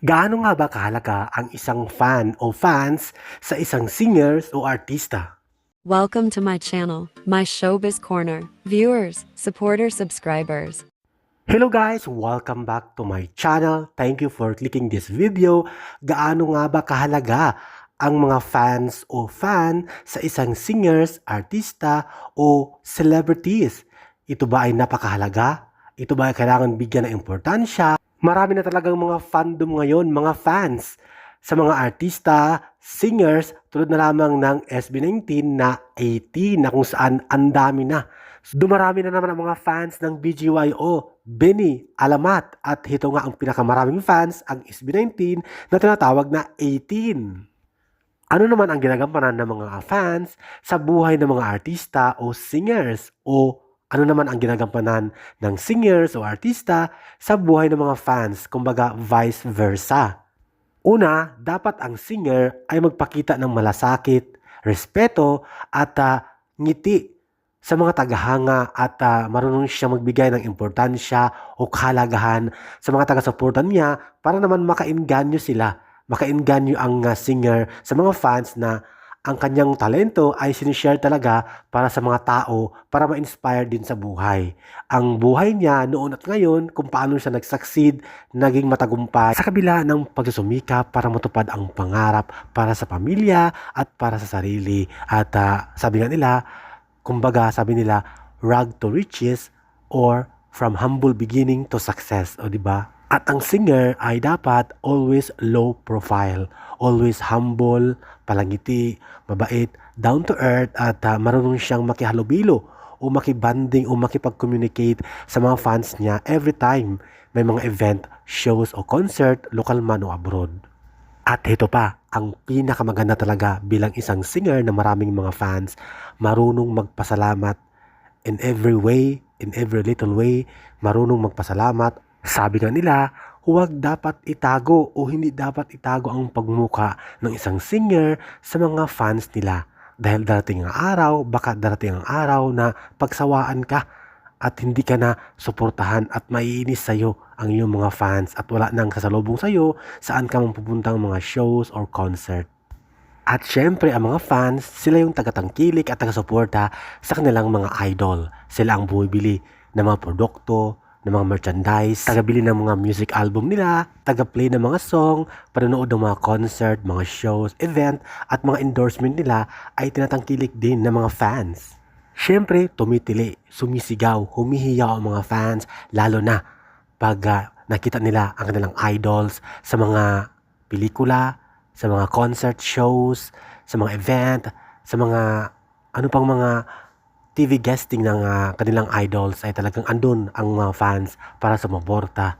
Gaano nga ba kahalaga ang isang fan o fans sa isang singers o artista? Welcome to my channel, my showbiz corner. Viewers, supporters, subscribers. Hello guys! Welcome back to my channel. Thank you for clicking this video. Gaano nga ba kahalaga ang mga fans o fan sa isang singers, artista o celebrities? Ito ba ay napakahalaga? Ito ba ay kailangan bigyan ng importansya? Marami na talagang mga fandom ngayon, mga fans sa mga artista, singers, tulad na lamang ng SB19 na 18 na kung saan ang dami na. Dumarami na naman ang mga fans ng BGYO, Benny, Alamat at ito nga ang pinakamaraming fans, ang SB19 na tinatawag na 18. Ano naman ang ginagampanan ng mga fans sa buhay ng mga artista o singers o ano naman ang ginagampanan ng singers o artista sa buhay ng mga fans, kumbaga vice versa. Una, dapat ang singer ay magpakita ng malasakit, respeto at ah, ngiti sa mga tagahanga at ah, marunong siya magbigay ng importansya o kahalagahan sa mga taga-suportan niya para naman makainganyo sila, makainganyo ang ah, singer sa mga fans na ang kanyang talento ay sinishare talaga para sa mga tao para ma-inspire din sa buhay. Ang buhay niya noon at ngayon kung paano siya nag-succeed, naging matagumpay sa kabila ng pagsusumika para matupad ang pangarap para sa pamilya at para sa sarili. At ah, sabi nga nila, kumbaga sabi nila, rag to riches or from humble beginning to success. O di ba? At ang singer ay dapat always low profile, always humble, palangiti, mabait, down to earth at ah, marunong siyang makihalubilo o makibanding o makipag-communicate sa mga fans niya every time may mga event, shows o concert, local man o abroad. At ito pa, ang pinakamaganda talaga bilang isang singer na maraming mga fans, marunong magpasalamat in every way, in every little way, marunong magpasalamat. Sabi nga nila, huwag dapat itago o hindi dapat itago ang pagmuka ng isang singer sa mga fans nila. Dahil darating ang araw, baka darating ang araw na pagsawaan ka at hindi ka na suportahan at maiinis sa'yo ang iyong mga fans at wala nang kasalubong sa'yo saan ka mang pupuntang mga shows or concert. At syempre, ang mga fans, sila yung tagatangkilik at tagasuporta sa kanilang mga idol. Sila ang bumibili ng mga produkto, ng mga merchandise, tagabili ng mga music album nila, taga-play ng mga song, panonood ng mga concert, mga shows, event, at mga endorsement nila ay tinatangkilik din ng mga fans. Syempre, tumitili, sumisigaw, humihiyaw ang mga fans, lalo na pag ah, nakita nila ang kanilang idols sa mga pelikula, sa mga concert shows, sa mga event, sa mga ano pang mga TV guesting ng ah, kanilang idols ay talagang andun ang mga fans para sumuporta